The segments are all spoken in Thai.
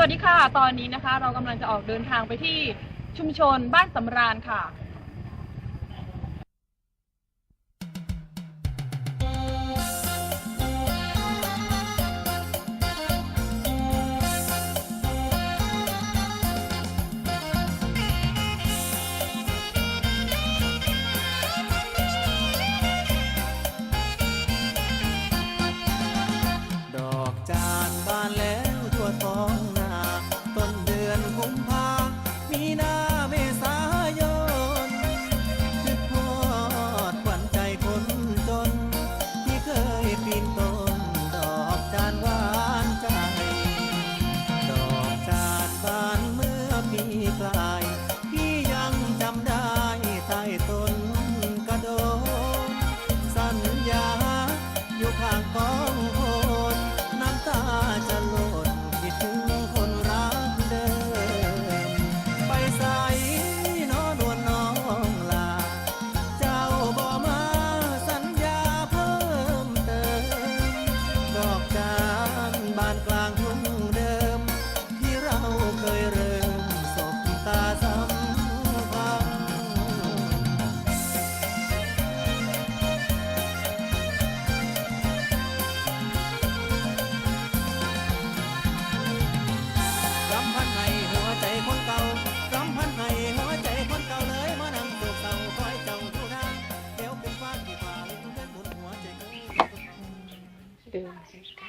สวัสดีค่ะ ตอนนี้นะคะ เรากำลังจะออกเดินทางไปที่ชุมชนบ้านสำราญค่ะ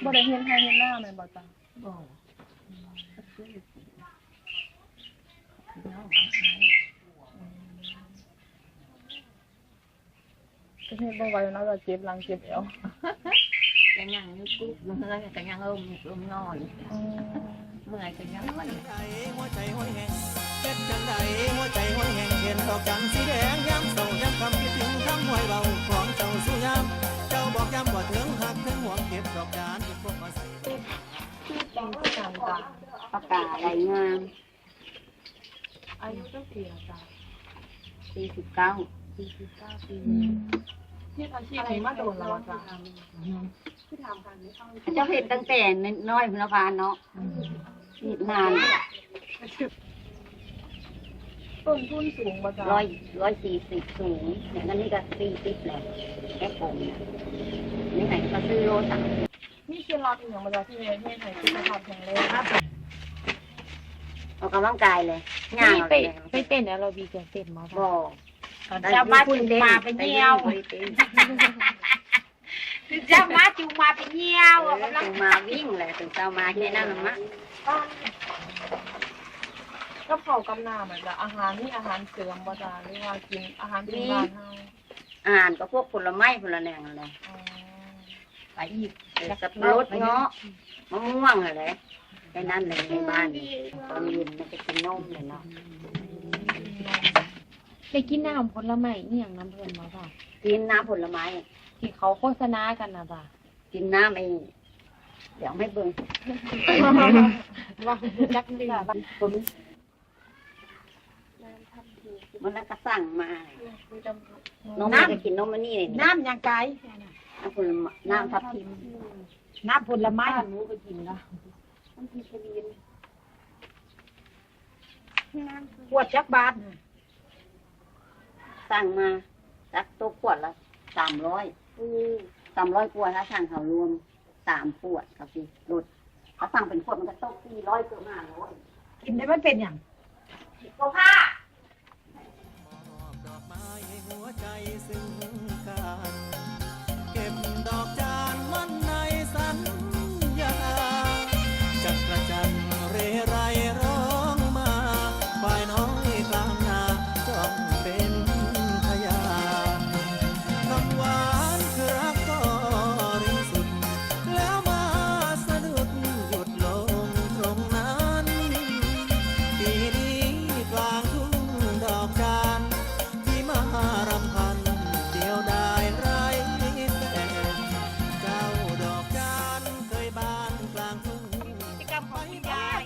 บ่ได้เห็นใครเห็นหน้าแม่นบ่จ้ะก็เฮ็ดบ่ไหวเนาะก็เจ็บหลังเจ็บเอว cái nhăn như cút nó hơi cái nhăn ôm ôm ngon อืม mười cái nhăn mình ใจหัวใจห้อยแห้งเจ็บจังใดหัวใจห้อยแห้งเห็นดอกจันทร์สีแดงย้ำเศร้าย้ำคำคิดถึง อะไรงาม อายุเท่าปีละจ้ะสี่สิบเก้า49ปีเฮ็ดอาชีพนี้มาโดนแล้วอะจ้ะเจ้าเห็นตั้งแต่น้อยพนพานเนาะนี่นานต้นทุนสูงบ่จ้ะร้อยร้อยสี่สิบสูงอย่างนั้นนี่ก็สี่สิบแหละแค่ผมนะนี่ไหนก็ซื้อโลสามมีเคล็ดลับอีหยังบ่จ้ะที่เฮ็ดให้สุขภาพแข็งแรง ออกกำลังกายเลยย่างนี่เอาไปเลยไปเต้นแอโรบิกอย่างเต้นมาบ่ค่ะเจ้ามาจุงมาไปเยี่ยวเจ้ามาจุงมาไปเยี่ยวเออะอกำลังถึงมาวิ่งเลยถึงเช้ามาแค่นั้นมะก็เผากับน้ำอะจ้ะอาหารนี่อาหารเสริมบ่จ้ะหรือว่ากินอาหารพื้นบ้านเฮาอาหารก็พวกผลไม้ผลแหนงอะไรอ๋อไปอีกสับปะรดเงาะมะม่วงอะไร แค่นั้นเลยในบ้านตอนเย็นมันจะกินนมเลยเนาะไปกินน้ำผลไม้นี่อย่างน้ำเพิ่นมาป่ะกินน้ำผลไม้ที่เขาโฆษณากันนะป่ะกินน้ำไอ้เดี๋ยวไม่เบิ่งว่าจักดื่มมันแล้วก็สั่งมามีแต่นมมันจะกินนมมันนี่เลยน้ำยังไกลน้ำผลไม้น้ำทับทิมน้ำผลไม้หนูก็กิน นะขวดจักบาทสั่งมาสักตัวขวดละสามร้อยสามร้อยขวดถ้าสั่งเขารวมสามขวดครับพี่ลดถ้าสั่งเป็นขวดมันก็ตกสี่ร้อยตัวห้าร้อยกินได้มันเป็นอย่างโกผ้ามอบดอกไม้ให้หัวใจซึ่ง คุณยาย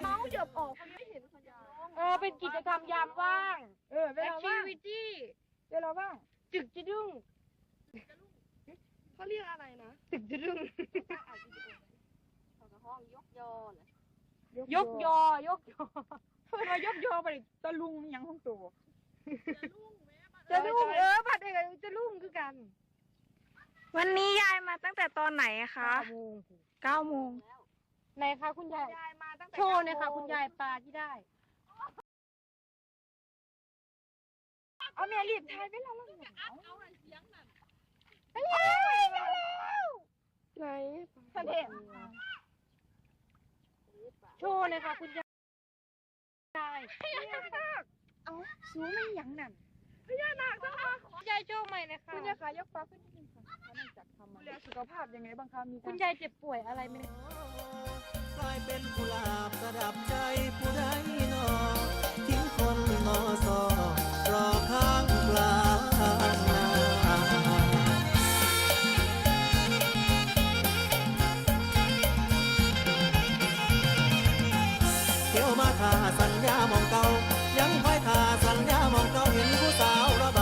เมาส์หยบออกเขาไม่เห็นขยะเออเป็นกิจกรรมยามว่าง เออเวลาว่าง activity เวลาว่างจึกจะดุ้งเขาเรียกอะไรนะจึกจะดุ้งแอลกอฮอองยกยอเลยยกยอยกยอเพิ่นว่ายกยอไปตะลุงหยังของตัวจะลุ่งเออบัดเด็กจะลุ่งคือกัน วันนี้ยายมาตั้งแต่ตอนไหนคะโมงเก้าโมง ไหนคะคุณยายยายมาตั้งแต่โชว์หน่อยค่ะ คุณยายปลาที่ได้ เอาแม่รีบถ่ายไปแล้วแล้วไหนท่านเห็นโชว์หน่อยค่ะ คุณยาย เอาสูงไม่หยังนั่น คุณยายโชว์ใหม่เลยค่ะคุณยายขายกฟ้าขึ้นนิดนึงค่ะเนื่องจากทำมาดูแลสุขภาพยังไงบ้างคะมีคุการณยายเจ็บป่วยอะไรไหมกลายเป็นกุหลาบประดับใจผู้ใดหนอ สัญญามองเก่ายังคอยท่าสัญญามองเก่าเห็นผู้สาวรั